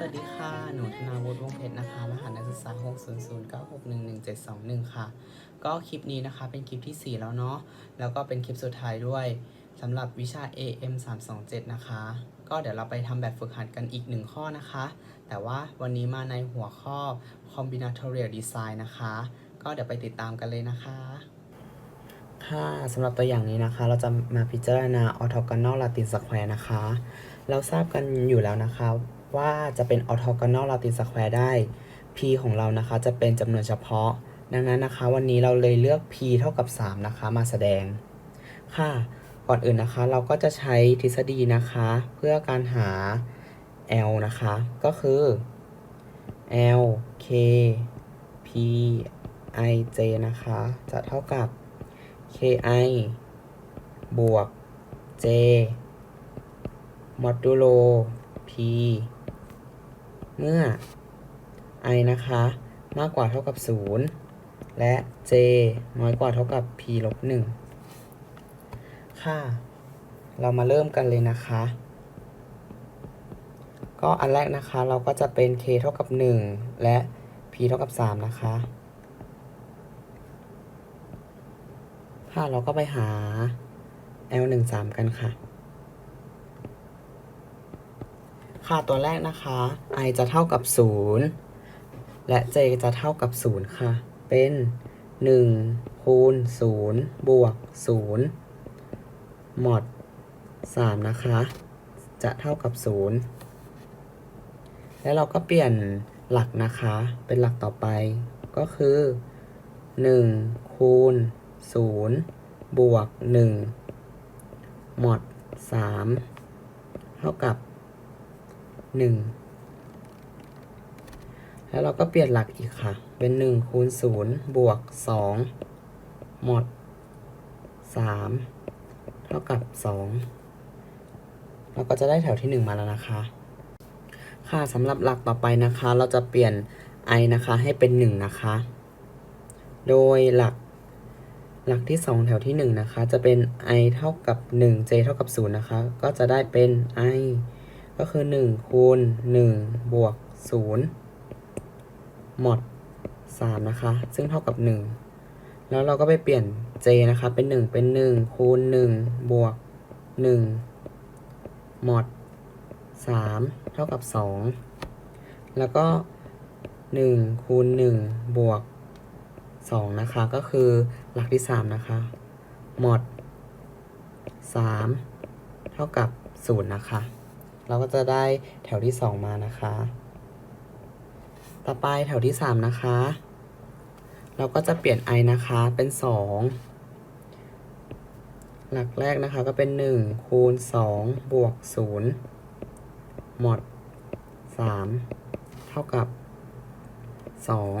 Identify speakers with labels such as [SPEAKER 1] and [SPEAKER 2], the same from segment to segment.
[SPEAKER 1] สวัสดีค่ะ หนูธนาวุฒิวงศ์เพชรนะคะ รหัสนักศึกษา 60096111721 ค่ะ ก็คลิปนี้นะคะ เป็นคลิปที่ 4 แล้วเนาะ แล้วก็เป็นคลิปสุดท้ายด้วยสำหรับวิชา AM 327นะคะ ก็เดี๋ยวเราไปทำแบบฝึกหัดกันอีกหนึ่งข้อนะคะ แต่ว่าวันนี้มาในหัวข้อ combinatorial design นะคะ ก็เดี๋ยวไปติดตามกันเลยนะคะ ค่ะสำหรับตัวอย่างนี้นะคะ เราจะมาพิจารณา orthogonal Latin square นะคะ เราทราบกันอยู่แล้วนะคะ ว่าจะเป็น orthogonal Latin square ได้ p ของเรานะคะจะเป็นจำนวนเฉพาะ ดังนั้นนะคะ วันนี้เราเลยเลือก p เท่ากับ 3 นะคะ มาแสดง ค่ะ ก่อนอื่นนะคะ เราก็จะใช้ทฤษฎีนะคะ เพื่อการหา L นะคะ ก็คือ L K P I J นะคะ จะเท่ากับ ki บวก j มอดูโล p เมื่อ i นะคะ มากกว่าเท่ากับ 0 และ j น้อยกว่าเท่ากับ p ลบ1ค่ะ เรามาเริ่มกันเลยนะคะ ก็อันแรกนะคะเราก็จะเป็น k เท่ากับ 1 และ p เท่ากับ 3 นะคะค่ะเราก็ไปหา L 1 3กันค่ะ ค่ะตัวแรกนะคะ i จะเท่ากับ 0 และ j จะเท่ากับ 0 ค่ะ เป็น 1 คูณ 0 บวก 0 หมด 3 นะคะ จะเท่ากับ 0 แล้วเราก็เปลี่ยนหลักนะคะ เป็นหลักต่อไป ก็คือ 1 คูณ 0 บวก 1 หมด 3 เท่ากับ 1แล้วเราก็เปลี่ยนหลักอีกค่ะ เป็น1คูณ0บวก2หมด3เท่ากับ2เราก็จะได้แถวที่1มาแล้วนะคะ ค่ะสำหรับหลักต่อไปนะคะ เราจะเปลี่ยน i นะคะให้เป็น1นะคะ โดยหลักหลักที่2แถวที่1นะคะ จะเป็น i เท่ากับ1 j เท่ากับ0นะคะ ก็จะได้เป็น i ก็คือ 1 คูณ 1 บวก 0 หมด 3 นะคะ ซึ่งเท่ากับ 1 แล้วเราก็ไปเปลี่ยน j นะคะ เป็น 1 เป็น 1 คูณ 1 บวก 1 หมด 3 เท่ากับ 2 แล้วก็ 1 คูณ 1 บวก 2 นะคะ ก็คือหลักที่ 3 นะคะ หมด 3 เท่ากับ 0 นะคะ เราก็จะได้แถวที่ 2 มานะคะ ต่อไปแถวที่ 3 นะคะ เราก็จะเปลี่ยน i นะคะเป็น 2 หลักแรกนะคะก็เป็น 1 คูณ 2 บวก 0 หมด 3 เท่ากับ2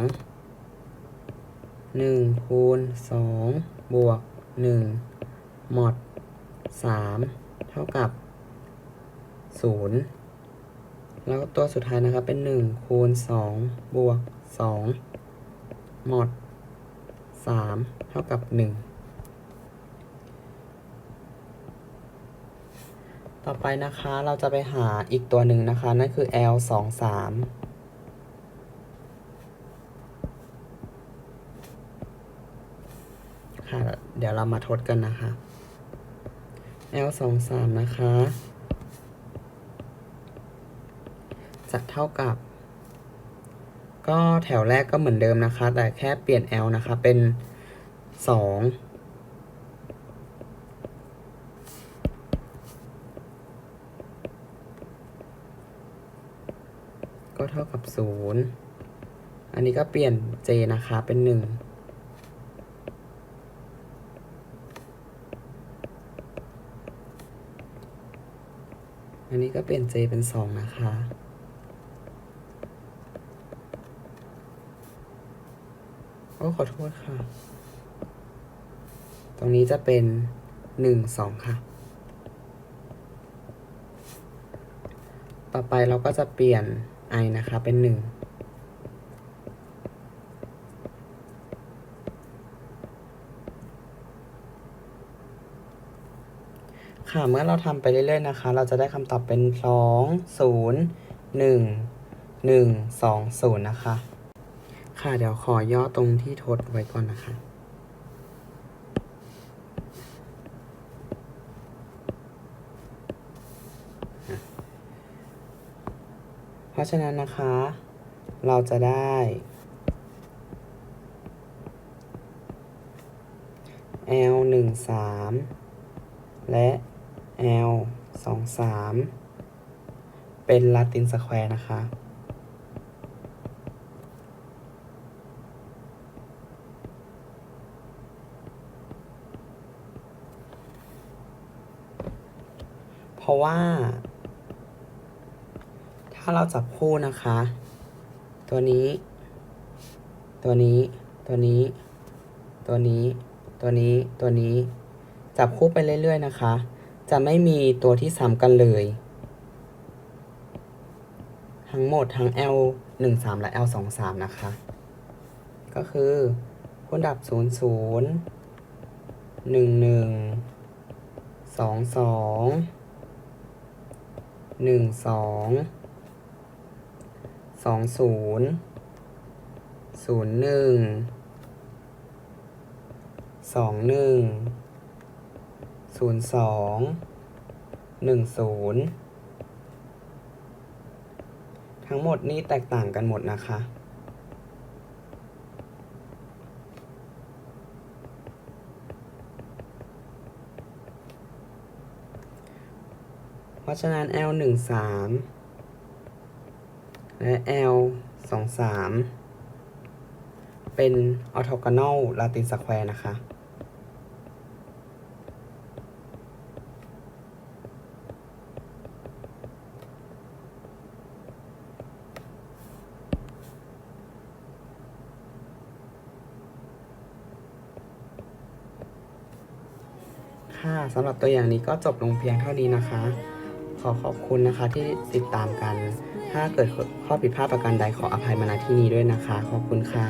[SPEAKER 1] 1คูณ2บวก1หมด3เท่ากับ 0แล้วตัวสุดท้ายนะครับเป็น1คูณ2บวก2หมด3เท่ากับ1ต่อไปนะคะเราจะไปหาอีกตัวหนึ่งนะคะ นั่นคือ L 2 3ค่ะ เดี๋ยวเรามาทดกันนะคะ L 2 3นะคะ จะเท่ากับ ก็แถวแรกก็เหมือนเดิมนะคะ แต่แค่เปลี่ยน L นะคะ เป็น2ก็เท่ากับ0อันนี้ก็เปลี่ยน J นะคะ เป็น1อันนี้ก็เปลี่ยน J เป็น2นะคะ โอ้ขอโทษค่ะ ตรงนี้จะเป็น1 2ค่ะ ต่อไปเราก็จะเปลี่ยน i นะคะ เป็น1ค่ะ เมื่อเราทำไปเรื่อยๆนะคะ เราจะได้คำตอบเป็น2 0 1หนึ่งสองศูนย์นะคะ ค่ะ เดี๋ยวขอย่อตรงที่ทดไว้ก่อนนะคะเพราะฉะนั้นนะคะ เราจะได้ L หนึ่งสามและ L สองสามเป็นลาตินสแควร์นะคะ ราะว่า ถ้าเราจับคู่นะคะ ตัวนี้ ตัวนี้ ตัวนี้ ตัวนี้ ตัวนี้ ตัวนี้ จับคู่ไปเรื่อย ๆ นะคะ จะไม่มีตัวที่ซ้ำกันเลย ทั้งหมดทั้ง L 1 3และ L 2 3นะคะ ก็คือคูณดับ 0 0 1 1 2 2 หนึ่งสองสองศูนย์ศูนย์หนึ่งสองหนึ่งศูนย์สองหนึ่งศูนย์ทั้งหมดนี้แตกต่างกันหมดนะคะ ราะฉะนั้น L หนึ่งสามและ L สองสามเป็นออโทก o น a ลลาตินสแควร์นะคะค่ะสำหรับตัวอย่างนี้ก็จบลงเพียงเท่านี้นะคะ ขอขอบคุณนะคะที่ติดตามกัน ถ้าเกิดข้อผิดพลาดประการใดขออภัยมาณที่นี้ด้วยนะคะ ขอบคุณค่ะ